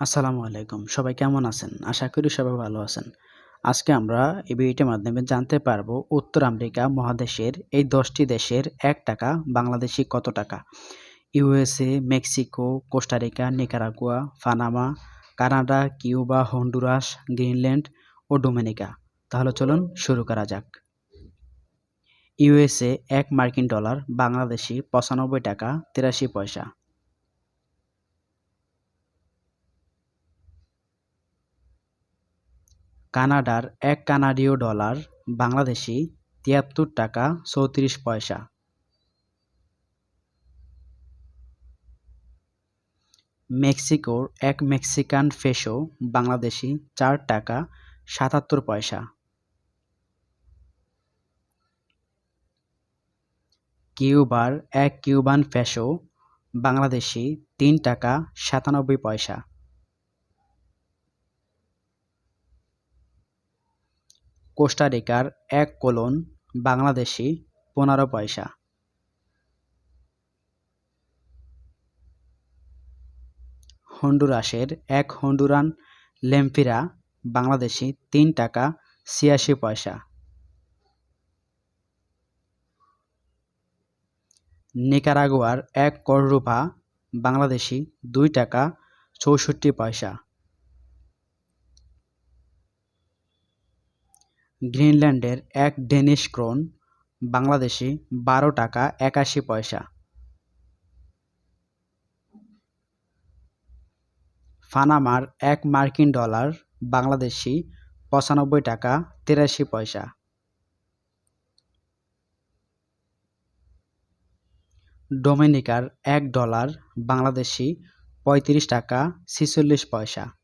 আসসালামু আলাইকুম। সবাই কেমন আছেন? আশা করি সবাই ভালো আছেন। আজকে আমরা এই ভিডিওটির মাধ্যমে জানতে পারব উত্তর আমেরিকা মহাদেশের এই দশটি দেশের এক টাকা, বাংলাদেশি কত টাকা? USA, Mexico, Costa Rica, Nicaragua, Panama, Canada, Cuba, Honduras, Greenland ও ডোমিনিকা। তাহলে চলুন শুরু করা যাক। ইউএসএ এক মার্কিন ডলার, বাংলাদেশি পঁচানব্বই টাকা, তিরাশি পয়সা। কানাডার এক কানাডীয় ডলার বাংলাদেশি তিয়াত্তর টাকা চৌত্রিশ পয়সা। মেক্সিকোর এক মেক্সিকান ফেসো বাংলাদেশি চার টাকা সাতাত্তর পয়সা। কিউবার এক কিউবান ফেসো বাংলাদেশি তিন টাকা সাতানব্বই পয়সা। কোস্টারিকার এক কোলন বাংলাদেশি পনেরো পয়সা। হন্ডুরাসের এক হন্ডুরান লেম্পিরা বাংলাদেশি তিন টাকা ছিয়াশি পয়সা। নিকারাগুয়ার এক কররুপা বাংলাদেশি দুই টাকা চৌষট্টি পয়সা। গ্রিনল্যান্ডের এক ডেনিশ ক্রোন, বাংলাদেশি, বারো টাকা একাশি পয়সা। পানামার এক মার্কিন ডলার, বাংলাদেশি, পঁচানব্বই টাকা তিরাশি পয়সা। ডোমিনিকার এক ডলার, বাংলাদেশি, পঁয়ত্রিশ টাকা ছিচল্লিশ পয়সা।